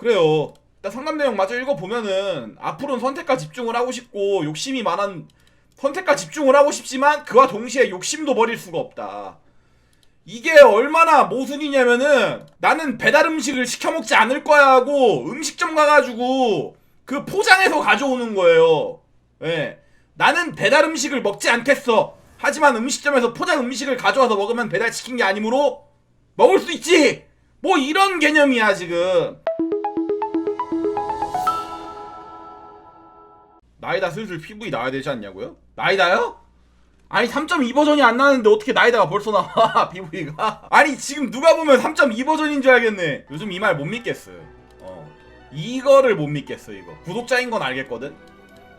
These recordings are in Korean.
그래요. 일단 상담 내용 마저 읽어보면은 앞으로는 선택과 집중을 하고 싶고 욕심이 많은 선택과 집중을 하고 싶지만 그와 동시에 욕심도 버릴 수가 없다. 이게 얼마나 모순이냐면은 나는 배달 음식을 시켜 먹지 않을 거야 하고 음식점 가가지고 그 포장해서 가져오는 거예요. 예. 나는 배달 음식을 먹지 않겠어. 하지만 음식점에서 포장 음식을 가져와서 먹으면 배달 시킨 게 아니므로 먹을 수 있지. 뭐 이런 개념이야 지금. 나이다 슬슬 PV 나와야 되지 않냐고요? 나이다요? 아니 3.2 버전이 안 나왔는데 어떻게 나이다가 벌써 나와 PV가? 아니 지금 누가 보면 3.2 버전인 줄 알겠네. 요즘 이 말 못 믿겠어요. 어 이거를 못 믿겠어 이거. 구독자인 건 알겠거든.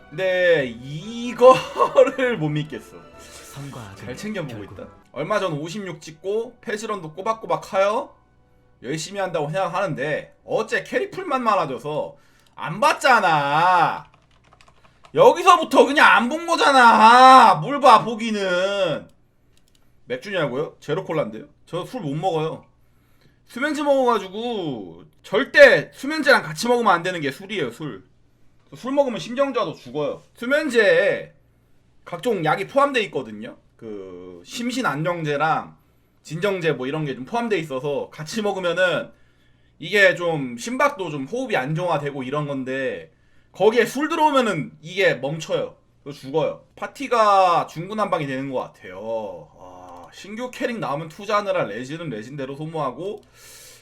근데 이거를 못 믿겠어. 잘 챙겨보고 있다. 얼마 전 56 찍고 패즈런도 꼬박꼬박 하여 열심히 한다고 생각하는데 어째 캐리풀만 많아져서 안 봤잖아. 여기서부터 그냥 안 본 거잖아. 뭘 봐 보기는. 맥주냐고요? 제로콜라인데요? 저 술 못 먹어요. 수면제 먹어가지고 절대 수면제랑 같이 먹으면 안 되는 게 술이에요 술. 술 먹으면 심정자도 죽어요. 수면제에 각종 약이 포함되어 있거든요. 그 심신 안정제랑 진정제 뭐 이런 게 좀 포함되어 있어서 같이 먹으면은 이게 좀 심박도 좀 호흡이 안정화되고 이런 건데 거기에 술 들어오면은 이게 멈춰요. 그래서 죽어요. 파티가 중구난방이 되는 것 같아요. 아, 신규 캐릭 나오면 투자하느라 레진은 레진대로 소모하고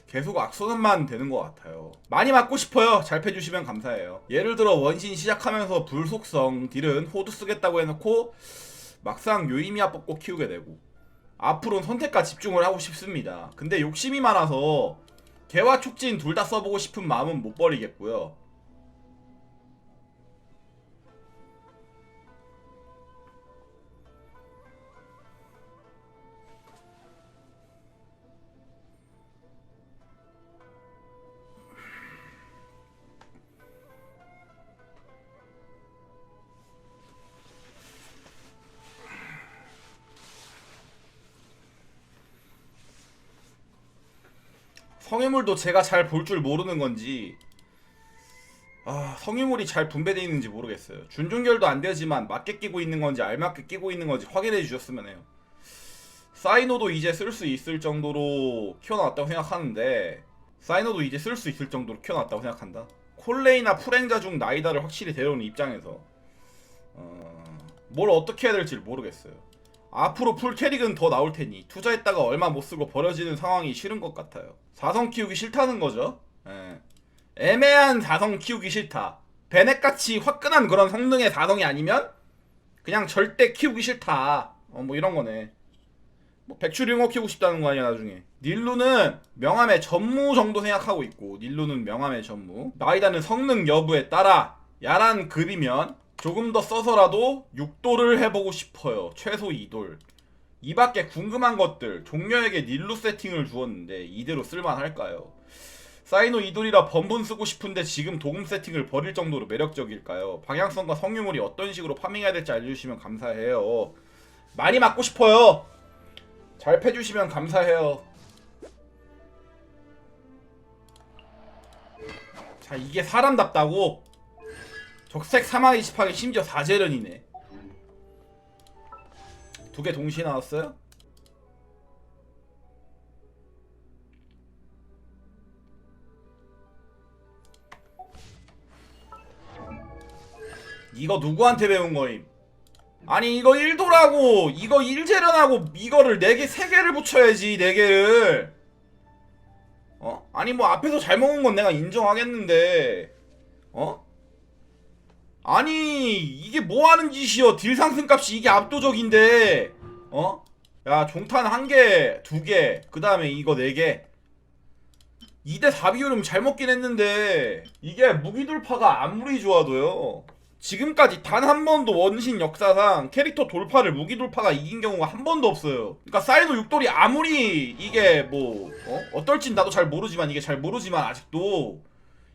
계속 악소전만 되는 것 같아요. 많이 맞고 싶어요. 잘 패주시면 감사해요. 예를 들어 원신 시작하면서 불속성 딜은 호두 쓰겠다고 해놓고 막상 요이미아 뽑고 키우게 되고 앞으로는 선택과 집중을 하고 싶습니다. 근데 욕심이 많아서 개와 촉진 둘 다 써보고 싶은 마음은 못 버리겠고요. 성유물도 제가 잘 볼 줄 모르는 건지 아 성유물이 잘 분배되어 있는지 모르겠어요. 준종결도 안 되지만 맞게 끼고 있는 건지 알맞게 끼고 있는 건지 확인해 주셨으면 해요. 사이노도 이제 쓸 수 있을 정도로 키워놨다고 생각하는데 사이노도 이제 쓸 수 있을 정도로 키워놨다고 생각한다. 콜레이나 프랭자 중 나이다를 확실히 데려오는 입장에서 어, 뭘 어떻게 해야 될지 모르겠어요 앞으로 풀 캐릭은 더 나올 테니 투자했다가 얼마 못 쓰고 버려지는 상황이 싫은 것 같아요. 사성 키우기 싫다는 거죠. 예. 애매한 사성 키우기 싫다. 베넷같이 화끈한 그런 성능의 사성이 아니면 그냥 절대 키우기 싫다. 어, 뭐 이런 거네. 뭐 백추링어 키우고 싶다는 거 아니야 나중에. 닐루는 명함의 전무 정도 생각하고 있고 닐루는 명함의 전무. 나이다는 성능 여부에 따라 야란 글이면 조금 더 써서라도 6돌을 해보고 싶어요. 최소 2돌. 이 밖에 궁금한 것들 종료에게 닐루 세팅을 주었는데 이대로 쓸만할까요? 사이노 2돌이라 번분 쓰고 싶은데 지금 도금 세팅을 버릴 정도로 매력적일까요? 방향성과 성유물이 어떤 식으로 파밍해야 될지 알려주시면 감사해요. 많이 맞고 싶어요. 잘 패주시면 감사해요. 자 이게 사람답다고? 적색 사막 28개 심지어 4재련이네 두 개 동시에 나왔어요? 이거 누구한테 배운 거임? 아니 이거 1도라고 이거 1재련하고 이거를 4개 3개를 붙여야지 4개를 어? 아니 뭐 앞에서 잘 먹은 건 내가 인정하겠는데 어? 아니 이게 뭐 하는 짓이여 딜 상승값이 이게 압도적인데 어? 야 종탄 한 개, 두 개, 그 다음에 이거 네 개. 2대 4 비율은 잘 먹긴 했는데 이게 무기 돌파가 아무리 좋아도요. 지금까지 단 한 번도 원신 역사상 캐릭터 돌파를 무기 돌파가 이긴 경우가 한 번도 없어요. 그러니까 사이노 육돌이 아무리 이게 뭐 어? 어떨진 나도 잘 모르지만 이게 잘 모르지만 아직도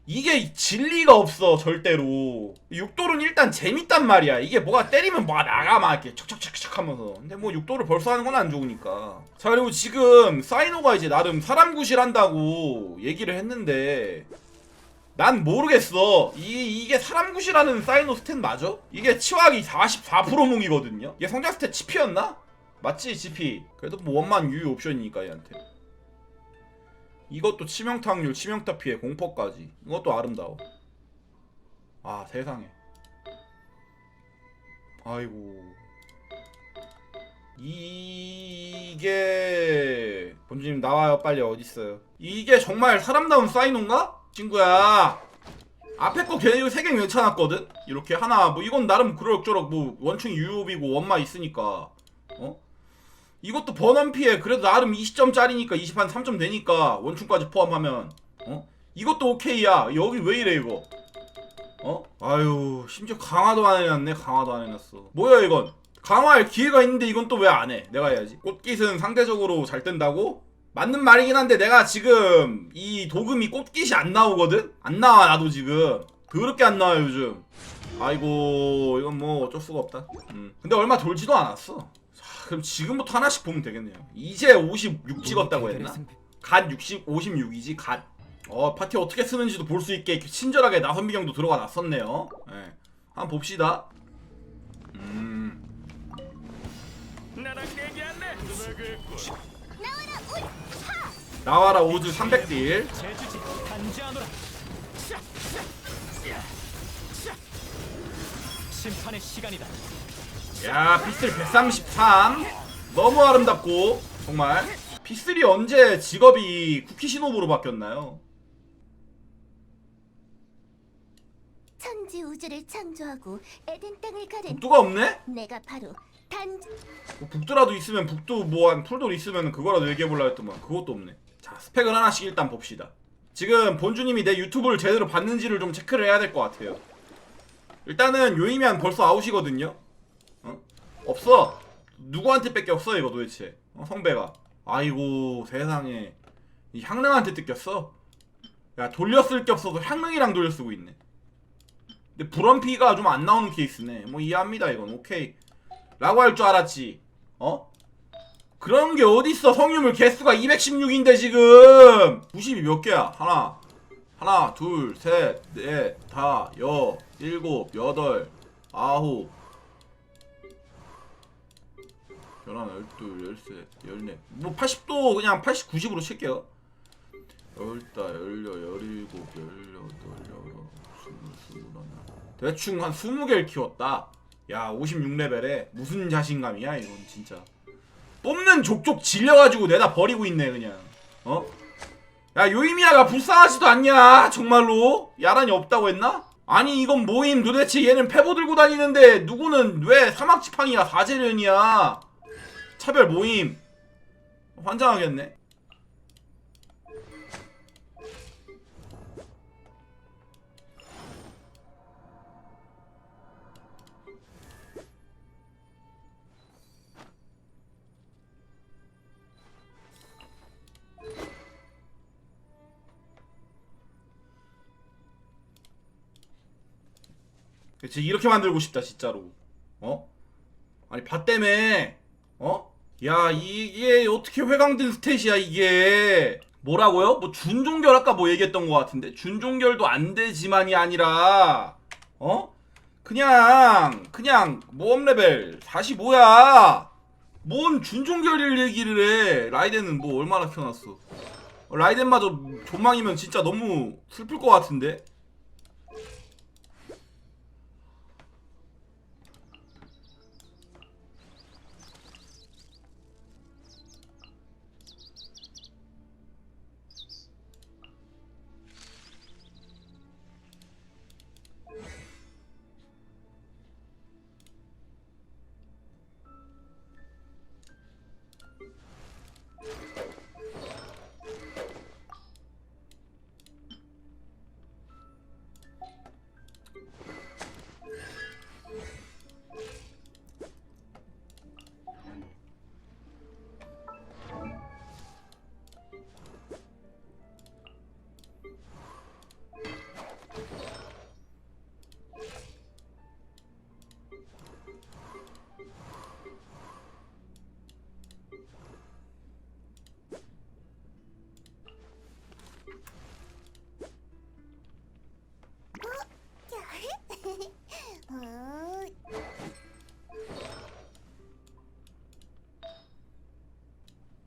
이게 진리가 없어 절대로 육돌은 일단 재밌단 말이야 이게 뭐가 때리면 뭐가 나가 막 이렇게 척척척척 하면서 근데 뭐 육돌을 벌써 하는 건 안 좋으니까 자 그리고 지금 사이노가 이제 나름 사람 구실한다고 얘기를 했는데 난 모르겠어. 이, 이게 사람 굿이라는 사이노 스탯 맞아? 이게 치확이 44% 몽이거든요? 이게 성장 스탯 GP였나? 맞지, GP. 그래도 뭐 원만 유효 옵션이니까 얘한테. 이것도 치명타 확률, 치명타 피해, 공포까지. 이것도 아름다워. 아, 세상에. 아이고. 이게 본주님 나와요 빨리 어딨어요 이게 정말 사람다운 사이노인가? 친구야 앞에 거 걔네 세개 괜찮았거든? 이렇게 하나 뭐 이건 나름 그럭저럭 뭐 원충 유효비고 원마 있으니까 어? 이것도 번원 피해 그래도 나름 20점짜리니까 20한 3점 되니까 원충까지 포함하면 어? 이것도 오케이야 여기 왜 이래 이거 어? 아유 심지어 강화도 안 해놨네 강화도 안 해놨어 뭐야 이건 강화할 기회가 있는데 이건 또 왜 안 해? 내가 해야지. 꽃깃은 상대적으로 잘 뜬다고? 맞는 말이긴 한데 내가 지금 이 도금이 꽃깃이 안 나오거든? 안 나와 나도 지금. 더럽게 안 나와 요즘. 아이고 이건 뭐 어쩔 수가 없다. 음. 근데 얼마 돌지도 않았어. 자, 그럼 지금부터 하나씩 보면 되겠네요. 이제 56 찍었다고 했나? 갓 60, 56이지 갓. 어 파티 어떻게 쓰는지도 볼 수 있게 친절하게 나선비 형도 들어가 놨었네요. 예. 한번 봅시다. 음. 나와라 오즈 300딜 제주지 단지하노라. 심판의 시간이다. 야 피슬 133 너무 아름답고 정말 피슬이 언제 직업이 쿠키시노부로 바뀌었나요? 천지 우주를 창조하고 에덴 땅을 가른 북두가 없네? 내가 바로 단지 뭐 북두라도 있으면 북두 뭐한 풀돌 있으면 그거라도 얘기해볼라 했더만 그것도 없네 자 스펙을 하나씩 일단 봅시다 지금 본주님이 내 유튜브를 제대로 봤는지를 좀 체크를 해야 될 것 같아요 일단은 요이면 벌써 아웃이거든요 어? 없어. 누구한테 뺏겨 없어 이거 도대체. 어, 성배가. 아이고 세상에. 이 향릉한테 뜯겼어. 야 돌렸을 게 없어서 향릉이랑 돌려 쓰고 있네. 근데 불원피가 좀 안 나오는 케이스네. 뭐 이해합니다 이건. 오케이. 라고 할 줄 알았지. 어? 그런 게 어딨어. 성유물 개수가 216인데 지금. 90이 몇 개야? 하나. 하나 둘 셋 넷 다 여 일곱 여덟 아홉 열하나 열둘 열셋 열넷 뭐 80도 그냥 80 90으로 칠게요. 열다 열여 열일곱 열여덟 열아홉 스물 스물하나 대충 한 20개를 키웠다. 야 56레벨에 무슨 자신감이야 이건 진짜. 뽑는 족족 질려가지고 내다 버리고 있네 그냥. 어? 야 요이미야가 불쌍하지도 않냐 정말로? 야란이 없다고 했나? 아니 이건 모임 도대체 얘는 패보 들고 다니는데 누구는 왜 사막지팡이야 사제련이야 차별 모임 환장하겠네 그치 이렇게 만들고 싶다 진짜로 어? 아니 밭 때문에 어? 야 이게 어떻게 회강된 스탯이야 이게? 뭐라고요? 뭐 준종결 아까 뭐 얘기했던 것 같은데. 준종결도 안 되지만이 아니라 어? 그냥 그냥 모험 레벨 45야? 뭔 준종결을 얘기를 해? 라이덴은 뭐 얼마나 키워놨어? 라이덴마저 존망이면 진짜 너무 슬플 것 같은데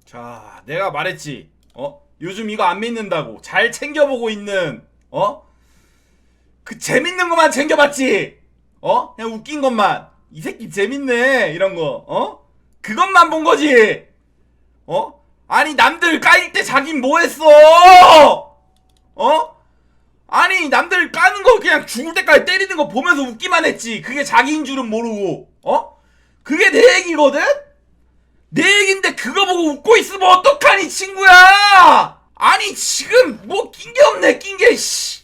자, 내가 말했지. 어? 요즘 이거 안 믿는다고. 잘 챙겨보고 있는, 어? 그 재밌는 것만 챙겨봤지? 어? 그냥 웃긴 것만. 이 새끼 재밌네. 이런 거, 어? 그것만 본 거지? 어? 아니, 남들 까일 때 자긴 뭐 했어? 어? 아니, 남들 까는 거 그냥 죽을 때까지 때리는 거 보면서 웃기만 했지. 그게 자기인 줄은 모르고, 어? 그게 내 얘기거든? 내 얘긴데 그거 보고 웃고 있으면 어떡하니 친구야 아니 지금 뭐 낀 게 없네 낀게 씨.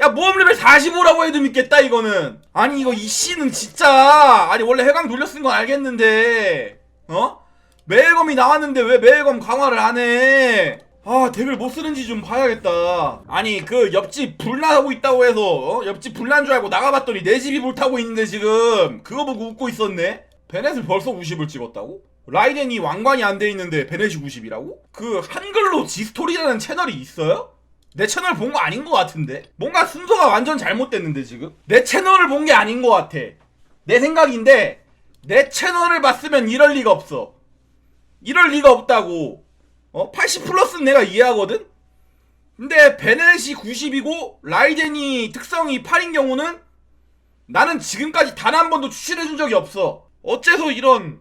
야 모험 레벨 45라고 해도 믿겠다 이거는 아니 이거 이 씨는 진짜 아니 원래 해강 돌려 쓴 건 알겠는데 어? 매일검이 나왔는데 왜 매일검 강화를 안해 아 덱을 못 쓰는지 좀 봐야겠다 아니 그 옆집 불나고 있다고 해서 어? 옆집 불난 줄 알고 나가봤더니 내 집이 불타고 있는데 지금 그거 보고 웃고 있었네 베넷을 벌써 90을 찍었다고? 라이덴이 왕관이 안 돼 있는데 베넷이 90이라고? 그 한글로 지스토리라는 채널이 있어요? 내 채널 본 거 아닌 것 같은데? 뭔가 순서가 완전 잘못됐는데 지금? 내 채널을 본 게 아닌 것 같아 내 생각인데 내 채널을 봤으면 이럴 리가 없어 이럴 리가 없다고 어? 80 플러스는 내가 이해하거든? 근데 베넷이 90이고 라이덴이 특성이 8인 경우는 나는 지금까지 단 한 번도 추천해준 적이 없어 어째서 이런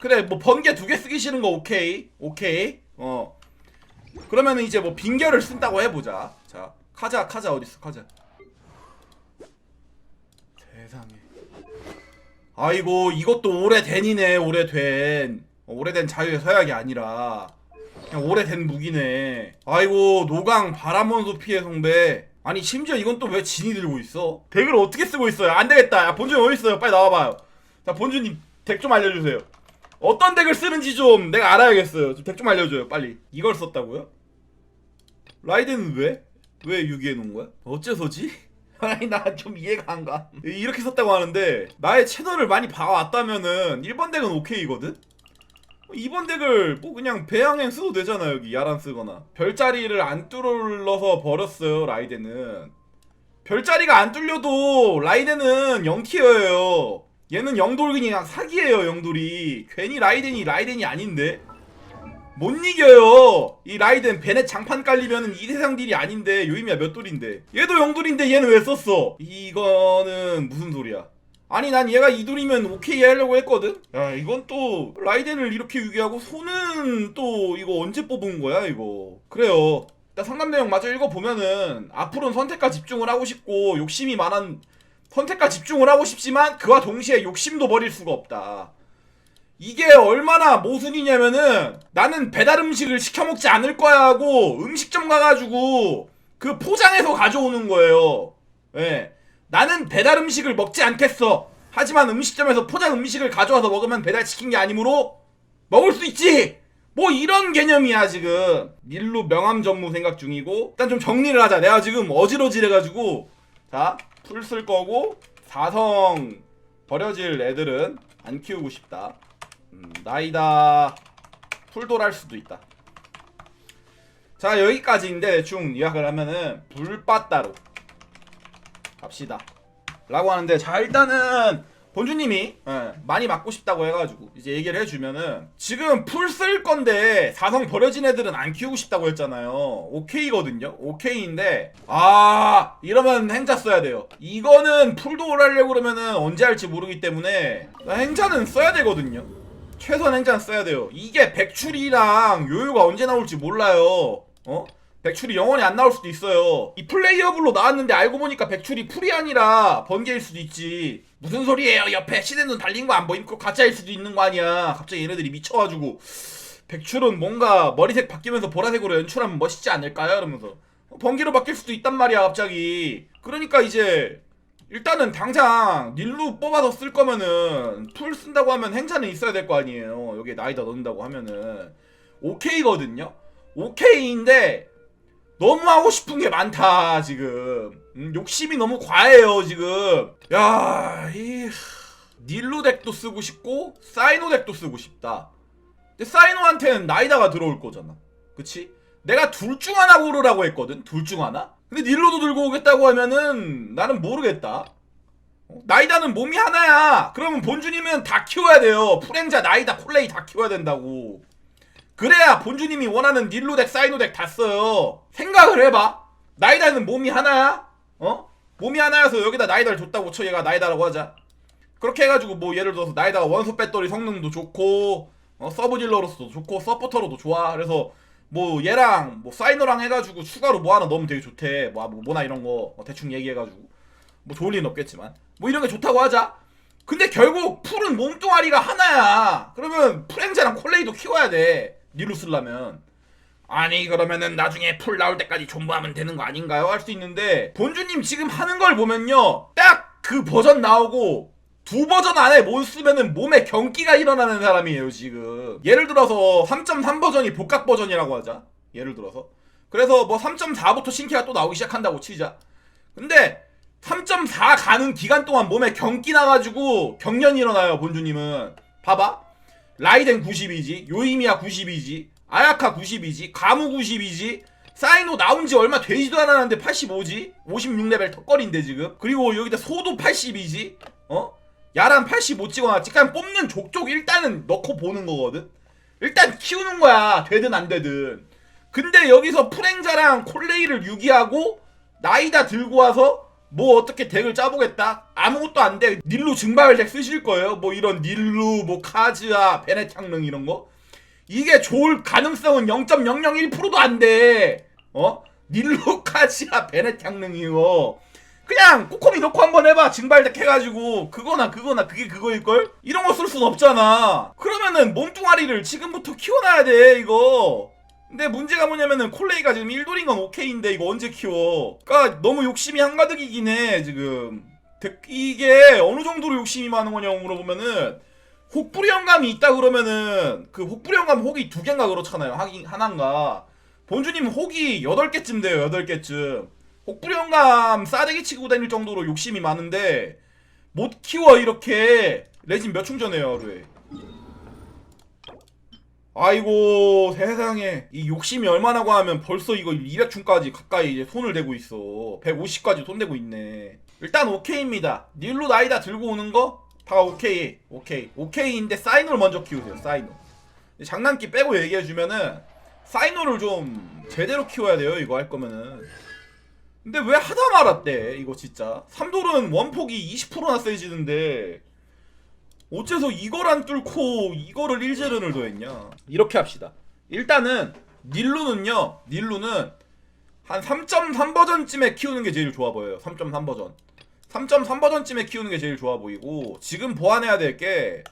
그래 뭐 번개 두 개 쓰기 싫은 거 오케이. 오케이. 어. 그러면은 이제 뭐 빙결을 쓴다고 해보자. 자 카자 카자 어딨어 카자? 세상에. 아이고 이것도 오래된이네 오래된. 어, 오래된 자유의 서약이 아니라. 그냥 오래된 무기네. 아이고 노강 바람원소 피해 성배. 아니 심지어 이건 또 왜 진이 들고 있어? 덱을 어떻게 쓰고 있어요? 안되겠다. 야 본주님 어딨어요? 빨리 나와봐요. 자 본주님 덱 좀 알려주세요 어떤 덱을 쓰는지 좀 내가 알아야겠어요 좀 덱 좀 알려줘요 빨리 이걸 썼다고요? 라이덴은 왜? 왜 유기해 놓은 거야? 어째서지? 아니 나 좀 이해가 안 가. 이렇게 썼다고 하는데 나의 채널을 많이 봐왔다면은 1번 덱은 오케이거든? 2번 덱을 뭐 그냥 배양행 써도 되잖아 여기 야란 쓰거나 별자리를 안 뚫어서 버렸어요 라이덴은 별자리가 안 뚫려도 라이덴은 0티어예요 얘는 영돌이 그냥 사기예요 영돌이. 괜히 라이덴이 라이덴이 아닌데? 못 이겨요. 이 라이덴 베넷 장판 깔리면은 이 세상 딜이 아닌데 요임이야 몇 돌인데? 얘도 영돌인데 얘는 왜 썼어? 이거는 무슨 소리야? 아니 난 얘가 이돌이면 오케이 하려고 했거든? 야 이건 또 라이덴을 이렇게 유기하고 손은 또 이거 언제 뽑은 거야 이거? 그래요. 일단 상담 내용 마저 읽어보면은 앞으로는 선택과 집중을 하고 싶고 욕심이 많은 선택과 집중을 하고 싶지만 그와 동시에 욕심도 버릴 수가 없다. 이게 얼마나 모순이냐면은 나는 배달 음식을 시켜 먹지 않을 거야 하고 음식점 가가지고 그 포장해서 가져오는 거예요. 예. 나는 배달 음식을 먹지 않겠어. 하지만 음식점에서 포장 음식을 가져와서 먹으면 배달 시킨 게 아니므로 먹을 수 있지. 뭐 이런 개념이야 지금. 밀루 명함 전무 생각 중이고 일단 좀 정리를 하자. 내가 지금 어지러지해가지고 자. 풀 쓸 거고 사성 버려질 애들은 안 키우고 싶다. 음, 나이다 풀돌 할 수도 있다. 자 여기까지인데 대충 요약을 하면은 불빠따로 갑시다. 라고 하는데 자 일단은 본주님이 예, 많이 맞고 싶다고 해가지고 이제 얘기를 해주면은 지금 풀 쓸 건데 사성 버려진 애들은 안 키우고 싶다고 했잖아요. 오케이거든요. 오케이인데 아 이러면 행자 써야 돼요. 이거는 풀도를 하려고 그러면은 언제 할지 모르기 때문에 행자는 써야 되거든요. 최소한 행자는 써야 돼요. 이게 백출이랑 요요가 언제 나올지 몰라요. 어? 백출이 영원히 안 나올 수도 있어요. 이 플레이어블로 나왔는데 알고 보니까 백출이 풀이 아니라 번개일 수도 있지. 무슨 소리예요? 옆에 시대눈 달린 거 안 보임? 그거 가짜일 수도 있는 거 아니야. 갑자기 얘네들이 미쳐가지고 백출은 뭔가 머리색 바뀌면서 보라색으로 연출하면 멋있지 않을까요? 이러면서 번개로 바뀔 수도 있단 말이야 갑자기. 그러니까 이제 일단은 당장 닐루 뽑아서 쓸 거면은 풀 쓴다고 하면 행차는 있어야 될 거 아니에요. 여기에 나이다 넣는다고 하면은 오케이거든요. 오케이인데 너무 하고 싶은 게 많다 지금 음, 욕심이 너무 과해요 지금 야이 닐루 덱도 쓰고 싶고 사이노 덱도 쓰고 싶다 근데 사이노한테는 나이다가 들어올 거잖아 그치? 내가 둘 중 하나 고르라고 했거든 둘 중 하나 근데 닐루도 들고 오겠다고 하면은 나는 모르겠다 어? 나이다는 몸이 하나야. 그러면 본주님은 다 키워야 돼요. 프랭자, 나이다, 콜레이 다 키워야 된다고. 그래야 본주님이 원하는 닐로덱, 사이노덱 다 써요. 생각을 해봐. 나이다는 몸이 하나야? 어? 몸이 하나여서 여기다 나이다를 줬다고 쳐 얘가 나이다라고 하자. 그렇게 해가지고 뭐 예를 들어서 나이다가 원소 배터리 성능도 좋고 어, 서브 딜러로서도 좋고 서포터로도 좋아. 그래서 뭐 얘랑 뭐 사이너랑 해가지고 추가로 뭐 하나 넣으면 되게 좋대. 뭐, 뭐 뭐나 이런 거 어, 대충 얘기해가지고 뭐 좋을 리는 없겠지만 뭐 이런 게 좋다고 하자. 근데 결국 풀은 몸뚱아리가 하나야. 그러면 프랭자랑 콜레이도 키워야 돼. 닐로 쓰려면. 아니 그러면은 나중에 풀 나올 때까지 존버하면 되는 거 아닌가요? 할 수 있는데 본주님 지금 하는 걸 보면요. 딱 그 버전 나오고 두 버전 안에 못 쓰면은 몸에 경기가 일어나는 사람이에요 지금. 예를 들어서 3.3 버전이 복각 버전이라고 하자. 예를 들어서. 그래서 뭐 3.4부터 신캐가 또 나오기 시작한다고 치자. 근데 3.4 가는 기간 동안 몸에 경기 나가지고 경련이 일어나요 본주님은. 봐봐. 라이덴 90이지, 요이미야 90이지, 아야카 90이지, 가무 90이지, 사이노 나온 지 얼마 되지도 않았는데 85지, 56레벨 턱걸인데 지금. 그리고 여기다 소도 80이지, 어? 야란 85 찍어놨지. 그냥 뽑는 족족 일단은 넣고 보는 거거든. 일단 키우는 거야, 되든 안 되든. 근데 여기서 프랭자랑 콜레이를 유기하고 나이다 들고 와서 뭐 어떻게 덱을 짜보겠다? 아무것도 안 돼. 닐루 증발 덱 쓰실 거예요. 뭐 이런 닐루, 뭐 카즈아, 베넷 향릉 이런 거. 이게 좋을 가능성은 0.001%도 안 돼. 어? 닐루, 카즈아, 이거. 그냥 꼬코미 넣고 한번 해봐. 증발덱 해가지고 그거나 그거나 그게 그거일걸? 이런 거 쓸 순 없잖아. 그러면은 몸뚱아리를 지금부터 키워놔야 돼 이거. 근데 문제가 뭐냐면은 콜레이가 지금 1돌인 건 오케이인데 이거 언제 키워? 그러니까 너무 욕심이 한가득이긴 해 지금. 데- 이게 어느 정도로 욕심이 많은 거냐고 물어보면은 혹부리 영감이 있다 그러면은 그 혹부리 영감 혹이 두 개인가 그렇잖아요. 하긴 하나인가. 본주님 혹이 8개쯤 돼요. 8개쯤. 혹부리 영감 싸대기 치고 다닐 정도로 욕심이 많은데 못 키워 이렇게 레진 몇 충전해요 하루에. 아이고 세상에. 이 욕심이 얼마나고 하면 벌써 이거 200춘까지 가까이 이제 손을 대고 있어. 150까지 손 대고 있네. 일단 오케이입니다. 닐로 나이다 들고 오는 거 다 오케이. 오케이. 오케이인데 사이노를 먼저 키우세요 사이노 장난기 빼고 얘기해주면은 사이노를 좀 제대로 키워야 돼요 이거 할 거면은. 근데 왜 하다 말았대 이거 진짜? 3돌은 원폭이 20%나 세지는데 어째서 이걸 안 뚫고 이거를 1제른을 더했냐? 이렇게 합시다. 일단은 닐루는요 닐루는 한 3.3 버전쯤에 키우는 게 제일 좋아 보여요. 3.3 버전. 3.3 버전쯤에 키우는 게 제일 좋아 보이고 지금 보완해야 될 게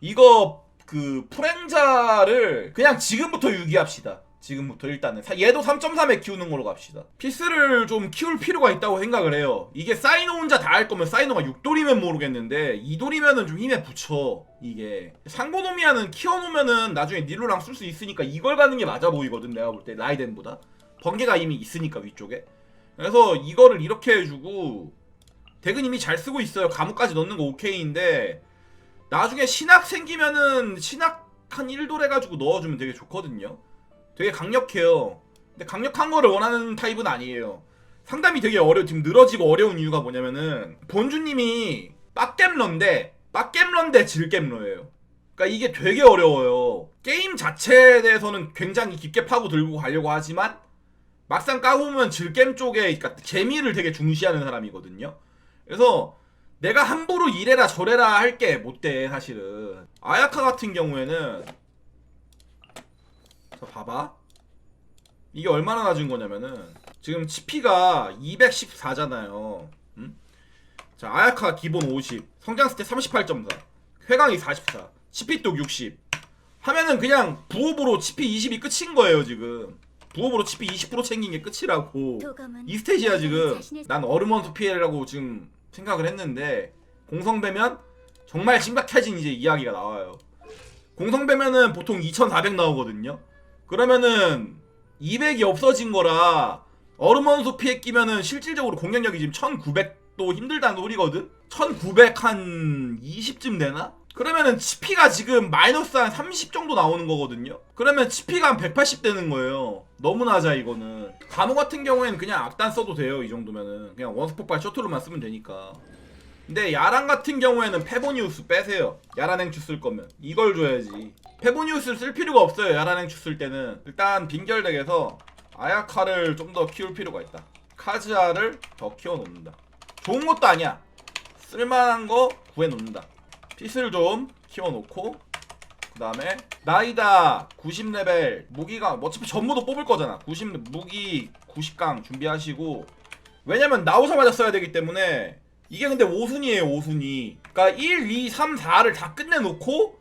이거 그 프랭자를 그냥 지금부터 유기합시다 지금부터 일단은 사- 얘도 3.3에 키우는 걸로 갑시다. 피스를 좀 키울 필요가 있다고 생각을 해요. 이게 사이노 혼자 다 할 거면 사이노가 6돌이면 모르겠는데 2돌이면은 좀 힘에 붙여 이게. 상고노미아는 키워놓으면은 나중에 닐로랑 쓸 수 있으니까 이걸 가는 게 맞아 보이거든 내가 볼 때 라이덴보다. 번개가 이미 있으니까 위쪽에. 그래서 이거를 이렇게 해주고 덱은 이미 잘 쓰고 있어요. 감옥까지 넣는 거 오케이인데 나중에 신학 생기면은 신학 한 1돌 해가지고 넣어주면 되게 좋거든요 되게 강력해요. 근데 강력한 거를 원하는 타입은 아니에요. 상담이 되게 어려 지금 늘어지고 어려운 이유가 뭐냐면은 본주님이 빡겜러인데 빡겜러인데 질겜러예요. 그러니까 이게 되게 어려워요. 게임 자체에 대해서는 굉장히 깊게 파고 들고 가려고 하지만 막상 까보면 질겜 쪽에 그러니까 재미를 되게 중시하는 사람이거든요. 그래서 내가 함부로 이래라 저래라 할 게 못돼 사실은. 아야카 같은 경우에는 자 봐봐. 이게 얼마나 낮은 거냐면은 지금 치피가 214잖아요. 음? 자 아야카 기본 50 성장 스탯 38.4 회강이 44 치피뚝 60 하면은 그냥 부업으로 치피 20이 끝인 거예요 지금. 부업으로 치피 20% 챙긴 게 끝이라고. 이 스테이지야 지금. 난 얼음원수 피해라고 지금 생각을 했는데 공성배면 정말 심각해진 이제 이야기가 나와요. 공성배면은 보통 2400 나오거든요 그러면은 200이 없어진 거라 얼음원수 피해 끼면은 실질적으로 공격력이 지금 1900도 힘들다는 소리거든 1900 한 20쯤 되나? 그러면은 치피가 지금 마이너스 한 30 정도 나오는 거거든요. 그러면 치피가 한 180 되는 거예요. 너무 낮아 이거는. 감호 같은 경우에는 그냥 악단 써도 돼요 이 정도면은 그냥 원스 폭발 셔틀로만 쓰면 되니까. 근데 야랑 같은 경우에는 페보니우스 빼세요. 야라냉추 쓸 거면 이걸 줘야지. 페보니우스를 쓸 필요가 없어요. 야라냉추 쓸 때는 일단 빈결덱에서 아야카를 좀 더 키울 필요가 있다. 카즈아를 더 키워놓는다. 좋은 것도 아니야. 쓸만한 거 구해놓는다. 핏을 좀 키워놓고 그 다음에 나이다 90레벨 무기가 뭐 어차피 전부도 뽑을 거잖아 90 무기 90강 준비하시고 왜냐면 나오자마자 써야 되기 때문에 이게 근데 5순위에요 5순위 그러니까 1, 2, 3, 4를 다 끝내놓고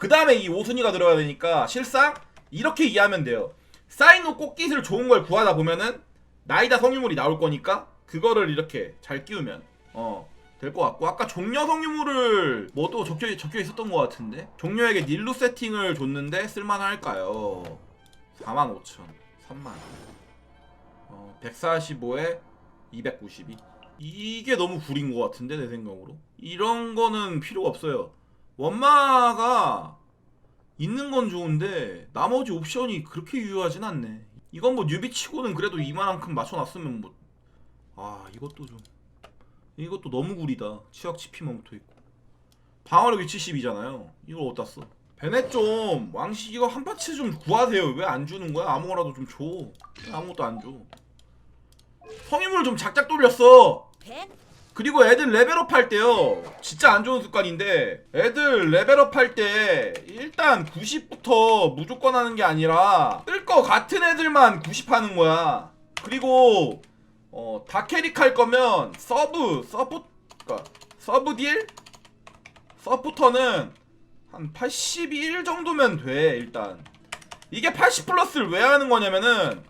그 다음에 이 5순위가 들어가야 되니까 실상 이렇게 이해하면 돼요. 사이노 꽃깃을 좋은 걸 구하다 보면은 나이다 성유물이 나올 거니까 그거를 이렇게 잘 끼우면 어 될 것 같고. 아까 종려 성유물을 뭐도 적혀, 적혀 있었던 것 같은데? 종려에게 닐루 세팅을 줬는데 쓸만할까요? 45,000 3만. 어, 145에 292 이게 너무 구린 것 같은데 내 생각으로? 이런 거는 필요가 없어요 원마가 있는 건 좋은데 나머지 옵션이 그렇게 유효하진 않네. 이건 뭐 뉴비치고는 그래도 이만큼 맞춰놨으면 뭐 아 이것도 좀 이것도 너무 구리다. 치약 치피만 붙어있고. 방어력이 70이잖아요. 이걸 어디다 써? 베넷 좀 왕식 이거 한 파츠 좀 구하세요. 왜 안 주는 거야? 아무거나도 좀 줘. 아무것도 안줘. 성인물 좀 작작 돌렸어 그리고 애들 레벨업 할 때요. 진짜 안 좋은 습관인데 애들 레벨업 할 때 일단 90부터 무조건 하는 게 아니라 뜰 거 같은 애들만 90 하는 거야. 그리고 어 다 캐릭 할 거면 서브 서브 그니까 서브 딜? 서포터는 한 81 정도면 돼 일단. 이게 80 플러스를 왜 하는 거냐면은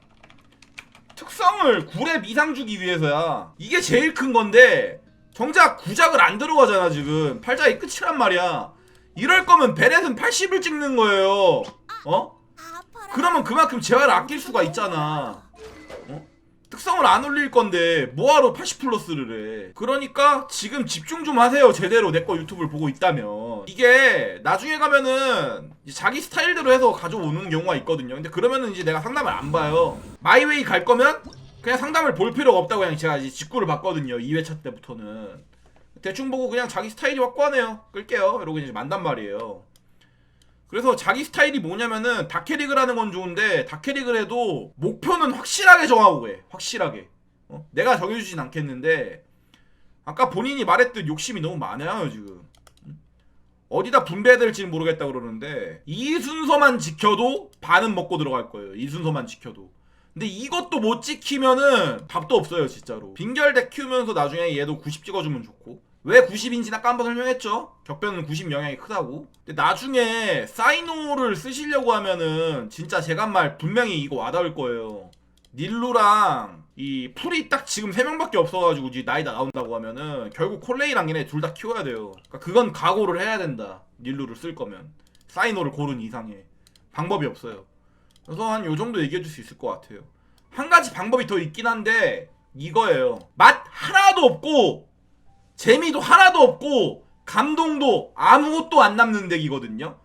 특성을 9렙 이상 주기 위해서야. 이게 제일 큰 건데 정작 구작을 안 들어가잖아 지금. 팔자의 끝이란 말이야. 이럴 거면 베렛은 80을 찍는 거예요. 어? 그러면 그만큼 재화를 아낄 수가 있잖아. 어? 특성을 안 올릴 건데 뭐하러 80 플러스를 해? 그러니까 지금 집중 좀 하세요. 제대로 내 거 유튜브를 보고 있다면. 이게 나중에 가면은 자기 스타일대로 해서 가져오는 경우가 있거든요. 근데 그러면은 이제 내가 상담을 안 봐요. 마이웨이 갈 거면 그냥 상담을 볼 필요가 없다고 그냥 제가 이제 직구를 봤거든요. 2회차 때부터는. 대충 보고 그냥 자기 스타일이 확고하네요. 끌게요. 이러고 이제 만단 말이에요. 그래서 자기 스타일이 뭐냐면은 다캐릭을 하는 건 좋은데 다캐릭을 해도 목표는 확실하게 정하고 해. 확실하게. 어? 내가 정해주진 않겠는데 아까 본인이 말했듯 욕심이 너무 많아요 지금. 응? 어디다 분배될지는 모르겠다 그러는데 이 순서만 지켜도 반은 먹고 들어갈 거예요. 이 순서만 지켜도 근데 이것도 못 지키면은 답도 없어요 진짜로. 빈결덱 키우면서 나중에 얘도 90 찍어주면 좋고. 왜 90인지는 아까 한번 설명했죠? 격변은 90 영향이 크다고. 근데 나중에 사이노를 쓰시려고 하면은 진짜 제가 한말 분명히 이거 와닿을 거예요. 닐루랑 이 풀이 딱 지금 3명밖에 없어가지고 이제 나이 다 나온다고 하면은 결국 콜레이랑 얘네 둘 다 키워야 돼요. 그러니까 그건 각오를 해야 된다. 닐루를 쓸 거면. 사이노를 고른 이상에 방법이 없어요 그래서 한 요 정도 얘기해 줄 수 있을 것 같아요. 한 가지 방법이 더 있긴 한데 이거예요. 맛 하나도 없고 재미도 하나도 없고 감동도 아무것도 안 남는 덱이거든요.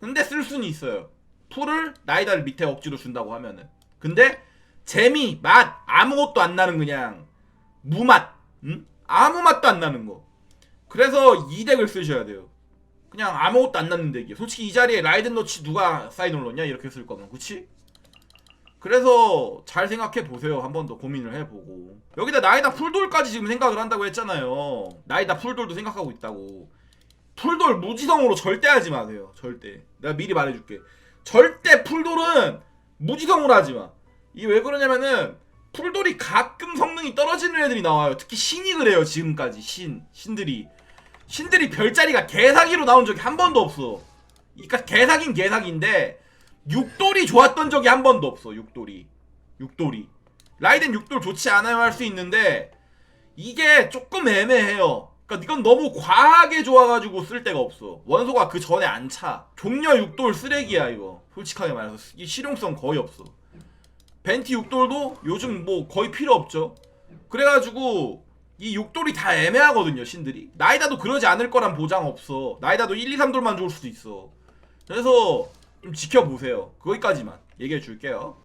근데 쓸 수는 있어요. 풀을 나이다를 밑에 억지로 준다고 하면은. 근데 재미, 맛 아무것도 안 나는 그냥 무맛, 응? 아무 맛도 안 나는 거. 그래서 이 덱을 쓰셔야 돼요. 그냥 아무것도 안 났는 덱이야. 솔직히 이 자리에 라이든 너치 누가 사인을 넣냐 이렇게 쓸 거면 그치? 그래서 잘 생각해 보세요. 한 번 더 고민을 해보고 여기다 나이다 풀돌까지 지금 생각을 한다고 했잖아요. 나이다 풀돌도 생각하고 있다고. 풀돌 무지성으로 절대 하지 마세요. 절대. 내가 미리 말해줄게. 절대 풀돌은 무지성으로 하지 마. 이게 왜 그러냐면은 풀돌이 가끔 성능이 떨어지는 애들이 나와요. 특히 신이 그래요. 지금까지 신 신들이. 신들이 별자리가 개사기로 나온 적이 한 번도 없어. 그러니까 개사긴 개사기인데 육돌이 좋았던 적이 한 번도 없어. 육돌이. 육돌이. 라이덴 육돌 좋지 않아요 할 수 있는데 이게 조금 애매해요. 그러니까 이건 너무 과하게 좋아가지고 쓸 데가 없어. 원소가 그 전에 안 차. 종려 육돌 쓰레기야 이거. 솔직하게 말해서 이 실용성 거의 없어. 벤티 육돌도 요즘 뭐 거의 필요 없죠. 그래가지고 이 육돌이 다 애매하거든요 신들이. 나이다도 그러지 않을 거란 보장 없어. 나이다도 1, 2, 3돌만 좋을 수도 있어. 그래서 좀 지켜보세요. 거기까지만 얘기해 줄게요